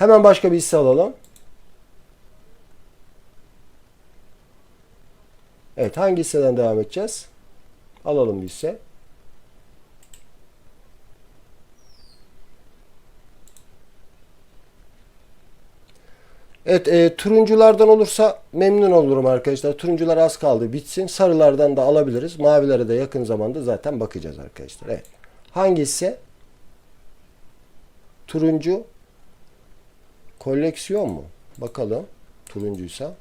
Hemen başka bir hisse alalım. Evet hangi hisseden devam edeceğiz? Alalım bir hisse. Evet e, turunculardan olursa memnun olurum arkadaşlar. Turuncular az kaldı bitsin. Sarılardan da alabiliriz. Mavilere de yakın zamanda zaten bakacağız arkadaşlar. Evet. Hangisi? Turuncu koleksiyon mu? Bakalım. Turuncuysa.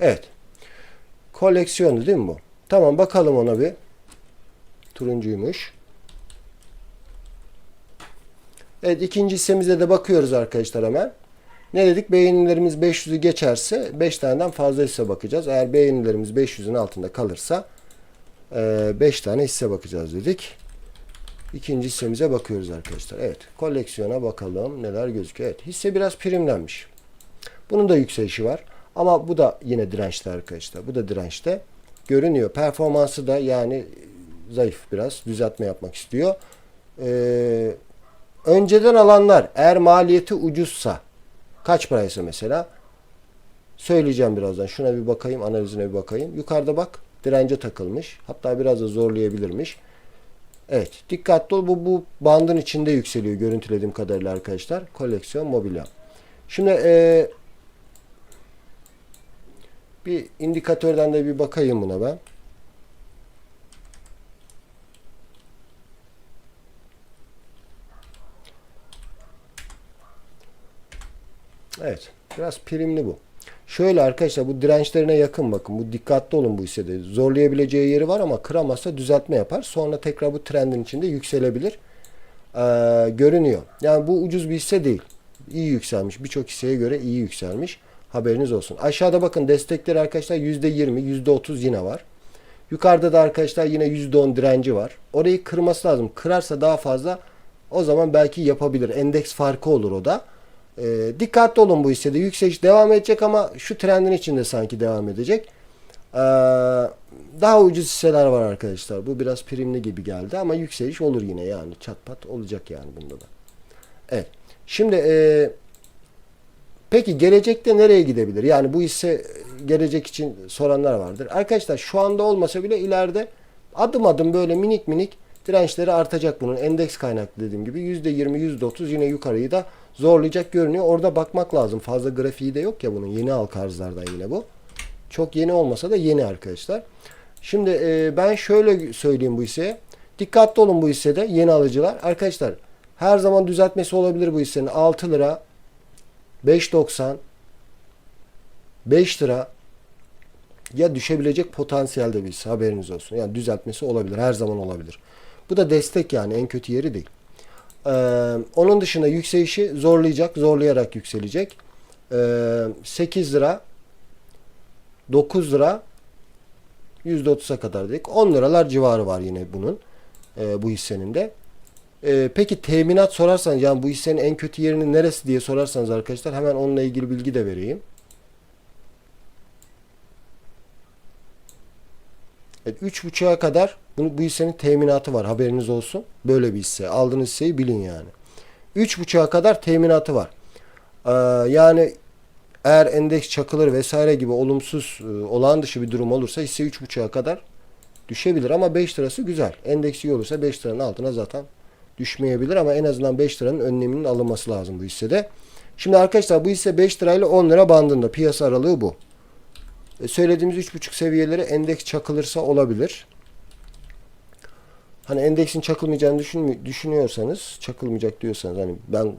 Evet. Koleksiyonu değil mi bu? Tamam bakalım ona bir. Turuncuymuş. Evet ikinci hissemize de bakıyoruz arkadaşlar hemen. Ne dedik? Beğenilerimiz 500'ü geçerse 5 taneden fazla hisse bakacağız. Eğer beğenilerimiz 500'ün altında kalırsa 5 tane hisse bakacağız dedik. İkinci hissemize bakıyoruz arkadaşlar. Evet koleksiyona bakalım neler gözüküyor. Evet hisse biraz primlenmiş. Bunun da yükselişi var. Ama bu da yine dirençte arkadaşlar. Bu da dirençte. Görünüyor. Performansı da yani zayıf biraz. Düzeltme yapmak istiyor. Ee, önceden alanlar eğer maliyeti ucuzsa kaç paraysa mesela söyleyeceğim birazdan. Şuna bir bakayım analizine bir bakayım. Yukarıda bak dirence takılmış. Hatta biraz da zorlayabilirmiş. Evet dikkatli ol bu, bu bandın içinde yükseliyor görüntülediğim kadarıyla arkadaşlar. Koleksiyon mobilya. Şimdi e, bir indikatörden de bir bakayım buna ben. Evet. Biraz primli bu. Şöyle arkadaşlar bu dirençlerine yakın bakın. Bu dikkatli olun bu hissede. Zorlayabileceği yeri var ama kıramazsa düzeltme yapar. Sonra tekrar bu trendin içinde yükselebilir. Ee, görünüyor. Yani bu ucuz bir hisse değil. İyi yükselmiş. Birçok hisseye göre iyi yükselmiş. Haberiniz olsun. Aşağıda bakın destekleri arkadaşlar %20, %30 yine var. Yukarıda da arkadaşlar yine %10 direnci var. Orayı kırması lazım. Kırarsa daha fazla o zaman belki yapabilir. Endeks farkı olur o da. E, dikkatli olun bu hissede. Yükseliş devam edecek ama şu trendin içinde sanki devam edecek. E, daha ucuz hisseler var arkadaşlar. Bu biraz primli gibi geldi ama yükseliş olur yine yani. Çat pat olacak yani bunda da. Evet. Şimdi e, peki gelecekte nereye gidebilir? Yani bu hisse gelecek için soranlar vardır. Arkadaşlar şu anda olmasa bile ileride adım adım böyle minik minik dirençleri artacak bunun. Endeks kaynaklı dediğim gibi %20, %30 yine yukarıyı da zorlayacak görünüyor. Orada bakmak lazım. Fazla grafiği de yok ya bunun. Yeni halka arzlardan yine bu. Çok yeni olmasa da yeni arkadaşlar. Şimdi e, ben şöyle söyleyeyim bu hisseye. Dikkatli olun bu hissede yeni alıcılar. Arkadaşlar her zaman düzeltmesi olabilir bu hissenin. 6 lira 5.90 5 lira ya düşebilecek potansiyelde bir hisse haberiniz olsun. Yani düzeltmesi olabilir. Her zaman olabilir. Bu da destek yani en kötü yeri değil. Ee, onun dışında yükselişi zorlayacak, zorlayarak yükselecek. Ee, 8 lira, 9 lira, %30'a kadar dedik. 10 liralar civarı var yine bunun, e, bu hissenin de. Ee, peki teminat sorarsanız, yani bu hissenin en kötü yerinin neresi diye sorarsanız arkadaşlar hemen onunla ilgili bilgi de vereyim. Evet, 3.5'a kadar bunu, bu hissenin teminatı var. Haberiniz olsun. Böyle bir hisse. Aldığınız hisseyi bilin yani. 3.5'a kadar teminatı var. Ee, yani eğer endeks çakılır vesaire gibi olumsuz e, olağan dışı bir durum olursa hisse 3.5'a kadar düşebilir ama 5 lirası güzel. Endeks iyi olursa 5 liranın altına zaten düşmeyebilir ama en azından 5 liranın önleminin alınması lazım bu hissede. Şimdi arkadaşlar bu hisse 5 lirayla 10 lira bandında. Piyasa aralığı bu. E, söylediğimiz 3.5 seviyeleri endeks çakılırsa olabilir. Hani endeksin çakılmayacağını düşün, düşünüyorsanız, çakılmayacak diyorsanız hani ben e,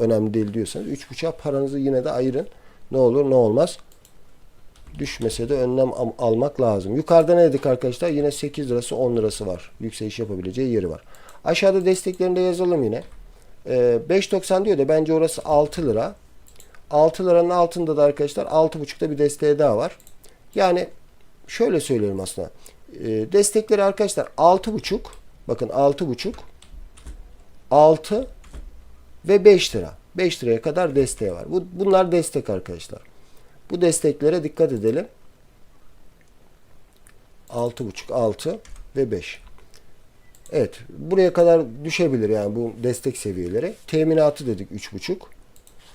önemli değil diyorsanız 3.5'a paranızı yine de ayırın. Ne olur ne olmaz. Düşmese de önlem al- almak lazım. Yukarıda ne dedik arkadaşlar? Yine 8 lirası 10 lirası var. Yükseliş yapabileceği yeri var. Aşağıda desteklerini de yazalım yine. E, 5.90 diyor da bence orası 6 lira. 6 liranın altında da arkadaşlar 6.5'da bir desteği daha var. Yani şöyle söyleyelim aslında. E, destekleri arkadaşlar 6.5 bakın 6.5 6 ve 5 lira. 5 liraya kadar desteği var. Bu, bunlar destek arkadaşlar. Bu desteklere dikkat edelim. 6.5 6 ve 5. Evet. Buraya kadar düşebilir yani bu destek seviyeleri. Teminatı dedik 3.5.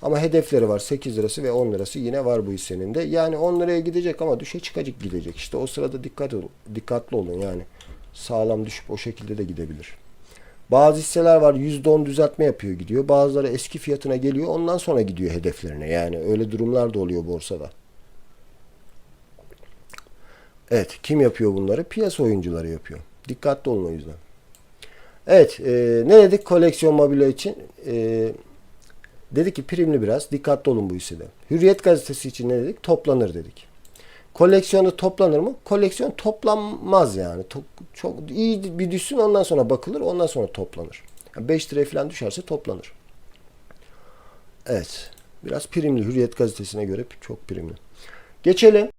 Ama hedefleri var 8 lirası ve 10 lirası yine var bu hissenin de. Yani 10 liraya gidecek ama düşe çıkacak gidecek. İşte o sırada dikkat olun, dikkatli olun yani. Sağlam düşüp o şekilde de gidebilir. Bazı hisseler var %10 düzeltme yapıyor gidiyor. Bazıları eski fiyatına geliyor ondan sonra gidiyor hedeflerine. Yani öyle durumlar da oluyor borsada. Evet kim yapıyor bunları? Piyasa oyuncuları yapıyor. Dikkatli olun o yüzden. Evet e, ne dedik koleksiyon mobilya için? E, dedik ki primli biraz dikkatli olun bu hissede. Hürriyet gazetesi için ne dedik? Toplanır dedik. Koleksiyonu toplanır mı? Koleksiyon toplanmaz yani. To- çok iyi bir düşsün ondan sonra bakılır ondan sonra toplanır. 5 liraya falan düşerse toplanır. Evet. Biraz primli. Hürriyet gazetesine göre çok primli. Geçelim.